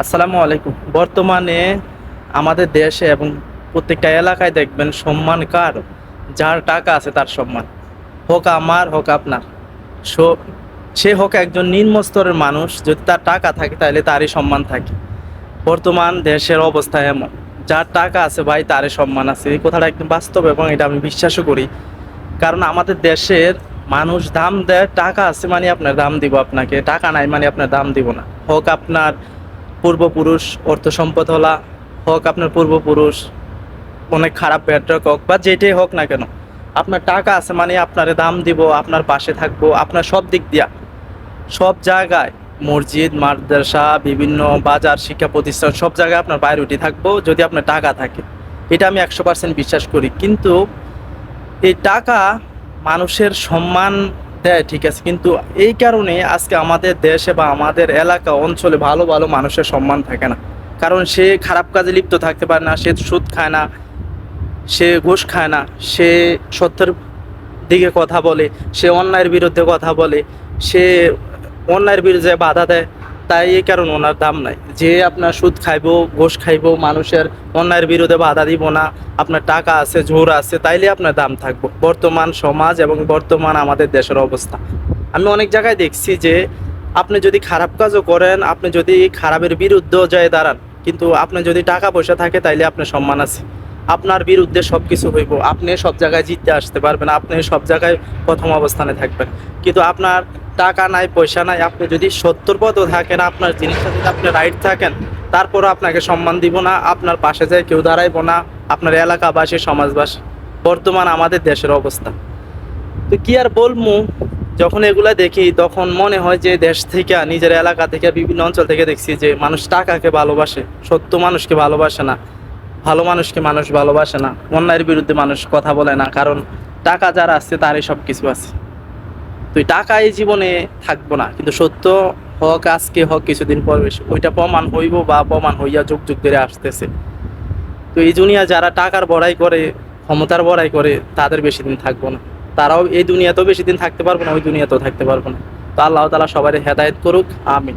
আসসালামু আলাইকুম। বর্তমানে আমাদের দেশে এবং প্রত্যেকটা এলাকায় দেখবেন সম্মান কার? যার টাকা আছে তার সম্মান। হোক আমার, হোক আপনার। সো, সে হোক একজন নিম্ন স্তরের মানুষ, যদি তার টাকা থাকে তাহলে তারই সম্মান থাকে। বর্তমান দেশের অবস্থা এমন। যার টাকা আছে ভাই তারই সম্মান আছে। এই কথাটা একদম বাস্তব এবং এটা আমি বিশ্বাসও করি। কারণ আমাদের দেশের মানুষ দাম দেয়, টাকা আছে মানে আপনার দাম দিব আপনাকে। টাকা নাই মানে আপনার দাম দিব না। হোক আপনার পূর্বপুরুষ, অর্থ সম্পদ হলা হোক আপনার পূর্বপুরুষ, অনেক খারাপ ব্যাট্রক হোক বা যেটাই হোক না কেন, আপনার টাকা আছে মানে আপনারে দাম দিব, আপনার পাশে থাকব, আপনার সব দিক দিয়া। সব জায়গায়, মসজিদ, মাদ্রাসা, বিভিন্ন বাজার, শিক্ষা প্রতিষ্ঠান, সব জায়গায় আপনার প্রায়োরিটি থাকব যদি আপনার টাকা থাকে। এটা আমি একশো পার্সেন্ট বিশ্বাস করি। কিন্তু এই টাকা মানুষের সম্মান দেয় ঠিক আছে। কিন্তু এই কারণে আজকে আমাদের দেশে বা আমাদের এলাকা, অঞ্চলে ভালো ভালো মানুষের সম্মান থাকে না। কারণ সে খারাপ কাজে লিপ্ত থাকতে পারে না, সে সুদ খায় না, সে ঘুষ খায় না, সে সত্যের দিকে কথা বলে, সে অন্যায়ের বিরুদ্ধে কথা বলে, সে অন্যায়ের বিরুদ্ধে বাধা দেয়। তাই এই কারণ ওনার দাম নাই। যে আপনার সুদ খাইবো, ঘোষ খাইবো, মানুষের অন্যায়ের বিরুদ্ধে বাধা দিব না, আপনার টাকা আছে জোর আছে, তাইলে আপনার দাম থাকব। বর্তমান সমাজ এবং বর্তমান আমাদের দেশের অবস্থা। আমি অনেক জায়গায় দেখছি যে আপনি যদি খারাপ কাজও করেন, আপনি যদি খারাপের বিরুদ্ধেও যায় দাঁড়ান, কিন্তু আপনার যদি টাকা পয়সা থাকে, তাইলে আপনার সম্মান আছে। আপনার বিরুদ্ধে সব কিছু হইব। আপনি সব জায়গায় জিততে আসতে পারবেন, আপনি সব জায়গায় প্রথম অবস্থানে থাকবেন। কিন্তু আপনার টাকা নাই, পয়সা নাই, আপনি যদি সত্তর পদও থাকেন, আপনার জিনিসটা যদি আপনি রাইট থাকেন, তারপরও আপনাকে সম্মান দিব না, আপনার পাশে যায় কেউ দাঁড়াইব না, আপনার এলাকাবাসী, সমাজবাসী, বর্তমান আমাদের দেশের অবস্থা। তো কি আর বলব যখন এগুলা দেখি, তখন মনে হয় যে দেশ থেকে, নিজের এলাকা থেকে, বিভিন্ন অঞ্চল থেকে দেখছি যে মানুষ টাকাকে ভালোবাসে, সত্য মানুষকে ভালোবাসে না। ভালো মানুষকে মানুষ ভালোবাসে না, অন্যায়ের বিরুদ্ধে মানুষ কথা বলে না, কারণ টাকা যার আছে তারই সব কিছু আছে। তুই টাকা এই জীবনে থাকব না, কিন্তু সত্য হক, আজকে হক, কিছুদিন পর ওইটা প্রমাণ হইব বা প্রমাণ হইয়া যুগ যুগ ধরে আসতেছে। তো এই দুনিয়া যারা টাকার বড়াই করে, ক্ষমতার বড়াই করে, তাদের বেশি দিন থাকব না। তারাও এই দুনিয়াতেও বেশি দিন থাকতে পারব না, ওই দুনিয়াতেও থাকতে পারব না। তো আল্লাহ তালা সবাই হেদায়েত করুক, আমিন।